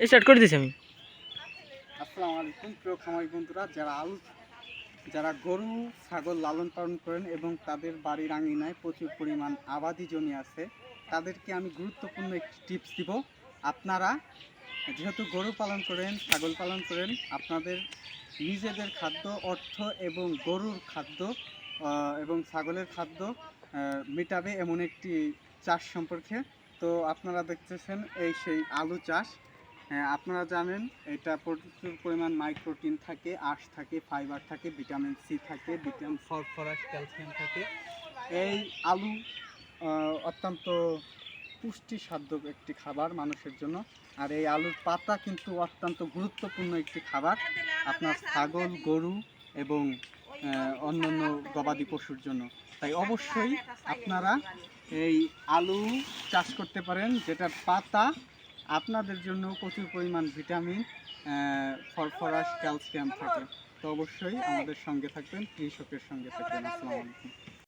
Start করে দিয়েছি আমি। আসসালামু আলাইকুম, প্রিয় খামারি বন্ধুরা, যারা আলু, যারা গরু, ছাগল লালন পালন করেন এবং তাদের বাড়ির আঙিনায় প্রচুর পরিমাণ আবাদি জমি আছে, তাদেরকে আমি গুরুত্বপূর্ণ একটি টিপস দিব। আপনারা যেহেতু গরু পালন করেন, ছাগল পালন করেন, আপনাদের নিজেদের খাদ্য, অর্থ এবং গরুর খাদ্য এবং ছাগলের খাদ্য মেটাবে এমন একটি চাষ সম্পর্কে। তো আপনারা দেখতেছেন, এই সেই আলু চাষ। হ্যাঁ আপনারা জানেন, এটা প্রচুর পরিমাণ মাইক্রোটিন থাকে, আঁশ থাকে, ফাইবার থাকে, ভিটামিন সি থাকে, ভিটামিন ফসফরাস, ক্যালসিয়াম থাকে। এই আলু অত্যন্ত পুষ্টিসাধ্য একটি খাবার মানুষের জন্য। আর এই আলুর পাতা কিন্তু অত্যন্ত গুরুত্বপূর্ণ একটি খাবার। আপনার ছাগল, গরু এবং অন্যান্য গবাদি পশুর জন্য। তাই অবশ্যই আপনারা এই আলু চাষ করতে পারেন, যেটার পাতা আপনাদের জন্য প্রচুর পরিমাণ ভিটামিন ফসফরাস, ক্যালসিয়াম থাকে। তো অবশ্যই আমাদের সঙ্গে থাকবেন, কৃষকের সঙ্গে থাকবেন। আসসালামু আলাইকুম।